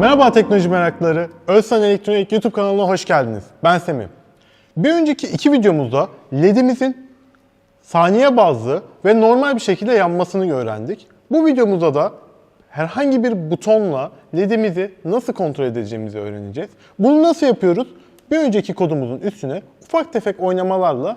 Merhaba teknoloji meraklıları. Özsan Elektronik YouTube kanalına hoş geldiniz. Ben Semih. Bir önceki iki videomuzda LED'imizin saniye bazlı ve normal bir şekilde yanmasını öğrendik. Bu videomuzda da herhangi bir butonla LED'imizi nasıl kontrol edeceğimizi öğreneceğiz. Bunu nasıl yapıyoruz? Bir önceki kodumuzun üstüne ufak tefek oynamalarla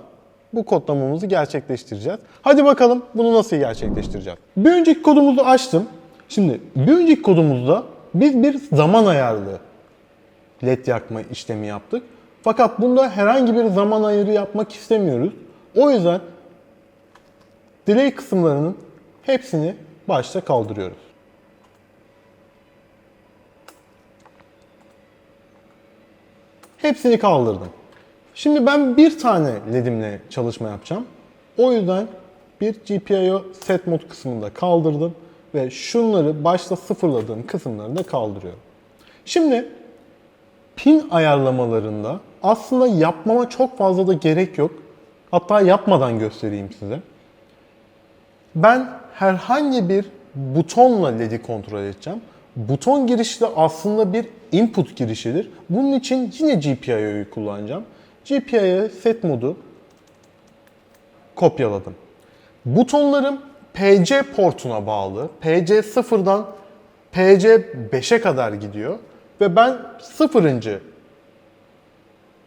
bu kodlamamızı gerçekleştireceğiz. Hadi bakalım bunu nasıl gerçekleştireceğiz? Bir önceki kodumuzu açtım. Şimdi bir önceki kodumuzda biz bir zaman ayarlı led yakma işlemi yaptık. Fakat bunda herhangi bir zaman ayarı yapmak istemiyoruz. O yüzden delay kısımlarının hepsini başta kaldırıyoruz. Hepsini kaldırdım. Şimdi ben bir tane ledimle çalışma yapacağım. O yüzden bir GPIO set mod kısmında kaldırdım ve şunları başta sıfırladığım kısımları da kaldırıyorum. Şimdi pin ayarlamalarında aslında yapmama çok fazla da gerek yok. Hatta yapmadan göstereyim size. Ben herhangi bir butonla LED'i kontrol edeceğim. Buton girişi de aslında bir input girişidir. Bunun için yine GPIO'yu kullanacağım. GPIO set modu kopyaladım. Butonlarım PC portuna bağlı. PC 0'dan PC 5'e kadar gidiyor. Ve ben 0.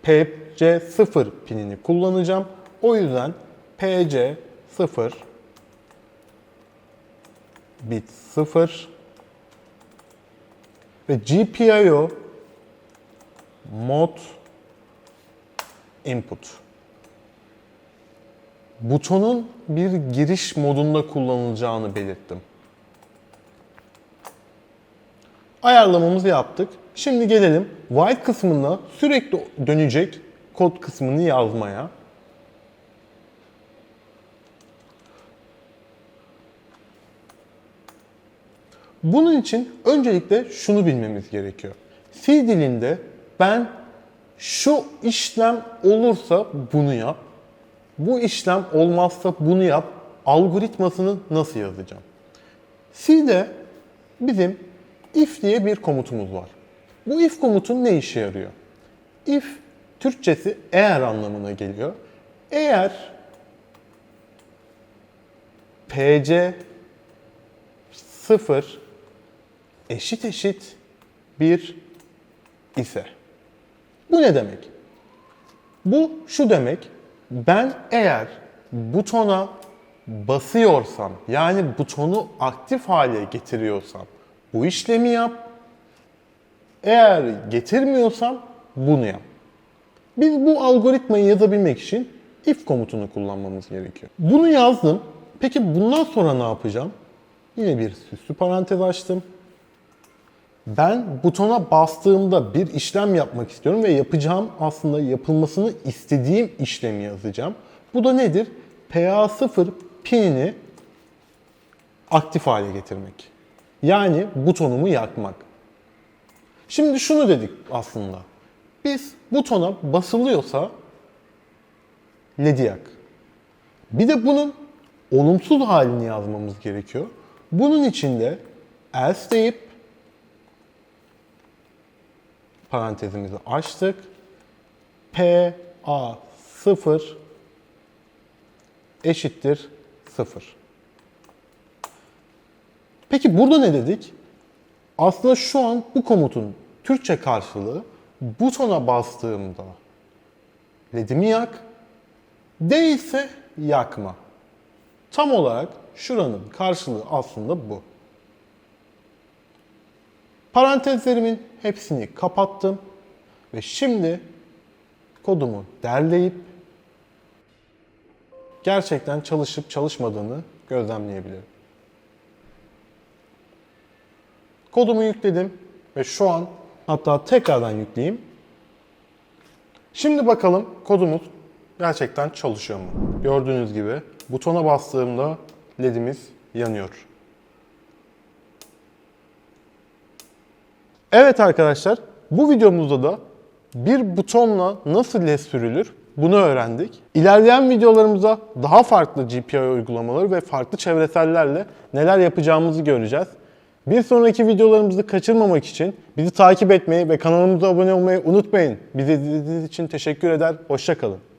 PC 0 pinini kullanacağım. O yüzden PC 0 bit 0 ve GPIO mod input. Butonun bir giriş modunda kullanılacağını belirttim. Ayarlamamızı yaptık. Şimdi gelelim while kısmında sürekli dönecek kod kısmını yazmaya. Bunun için öncelikle şunu bilmemiz gerekiyor. C dilinde ben şu işlem olursa bunu yap, bu işlem olmazsa bunu yap algoritmasını nasıl yazacağım? C'de bizim if diye bir komutumuz var. Bu if komutun ne işe yarıyor? If Türkçesi eğer anlamına geliyor. Eğer PC 0 eşit eşit 1 ise. Bu ne demek? Bu şu demek. Ben eğer butona basıyorsam yani butonu aktif hale getiriyorsam bu işlemi yap. Eğer getirmiyorsam bunu yap. Biz bu algoritmayı yazabilmek için if komutunu kullanmamız gerekiyor. Bunu yazdım. Peki bundan sonra ne yapacağım? Yine bir süslü parantez açtım. Ben butona bastığımda bir işlem yapmak istiyorum ve yapacağım aslında yapılmasını istediğim işlemi yazacağım. Bu da nedir? PA0 pinini aktif hale getirmek. Yani butonumu yakmak. Şimdi şunu dedik aslında. Biz butona basılıyorsa LED'i yak. Bir de bunun olumsuz halini yazmamız gerekiyor. Bunun için de else deyip parantezimizi açtık. P A 0 eşittir 0. Peki burada ne dedik? Aslında şu an bu komutun Türkçe karşılığı butona bastığımda ledimi yak, değilse yakma. Tam olarak şuranın karşılığı aslında bu. Parantezlerimin hepsini kapattım ve şimdi kodumu derleyip gerçekten çalışıp çalışmadığını gözlemleyebilirim. Kodumu yükledim ve şu an hatta tekrardan yükleyeyim. Şimdi bakalım kodumuz gerçekten çalışıyor mu? Gördüğünüz gibi butona bastığımda ledimiz yanıyor. Evet arkadaşlar, bu videomuzda da bir butonla nasıl led sürülür bunu öğrendik. İlerleyen videolarımızda daha farklı GPI uygulamaları ve farklı çevresellerle neler yapacağımızı göreceğiz. Bir sonraki videolarımızı kaçırmamak için bizi takip etmeyi ve kanalımıza abone olmayı unutmayın. Bizi izlediğiniz için teşekkür eder. Hoşçakalın.